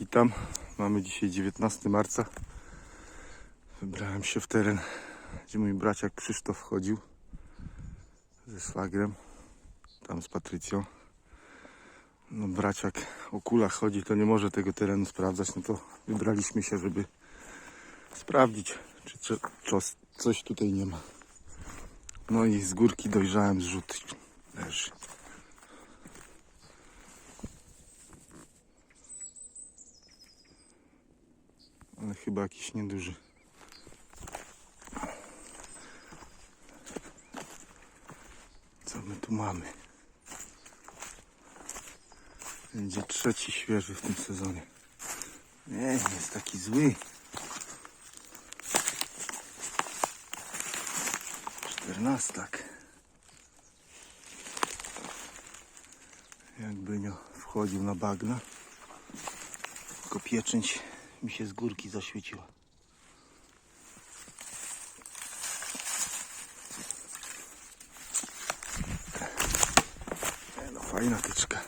Witam. Mamy dzisiaj 19 marca. Wybrałem się w teren, gdzie mój braciak Krzysztof chodził ze szwagrem, tam z Patrycją. No braciak o kulach chodzi, to nie może tego terenu sprawdzać, no to wybraliśmy się, żeby sprawdzić, czy co, czos- coś tutaj nie ma. No i z górki dojrzałem zrzut leży. Ale chyba jakiś nieduży. Co my tu mamy? Będzie trzeci świeży w tym sezonie. Nie, nie jest taki zły. Czternastak. Jakby nie wchodził na bagna. Tylko pieczęć mi się z górki zaświeciła. E, No fajna tyczka.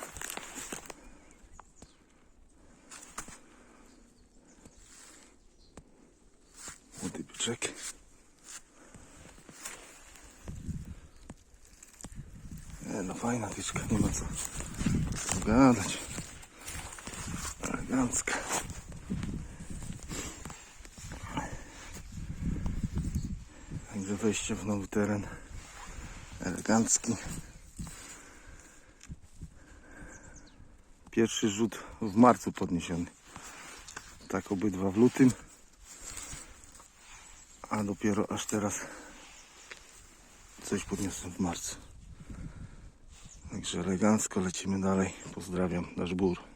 Młody byczek. E, no fajna tyczka, nie ma co gadać. Elegancka. Wejście w nowy teren. Elegancki. Pierwszy rzut w marcu podniesiony. Tak obydwa w lutym. A dopiero aż teraz coś podniosłem w marcu. Także elegancko lecimy dalej. Pozdrawiam, nasz bór.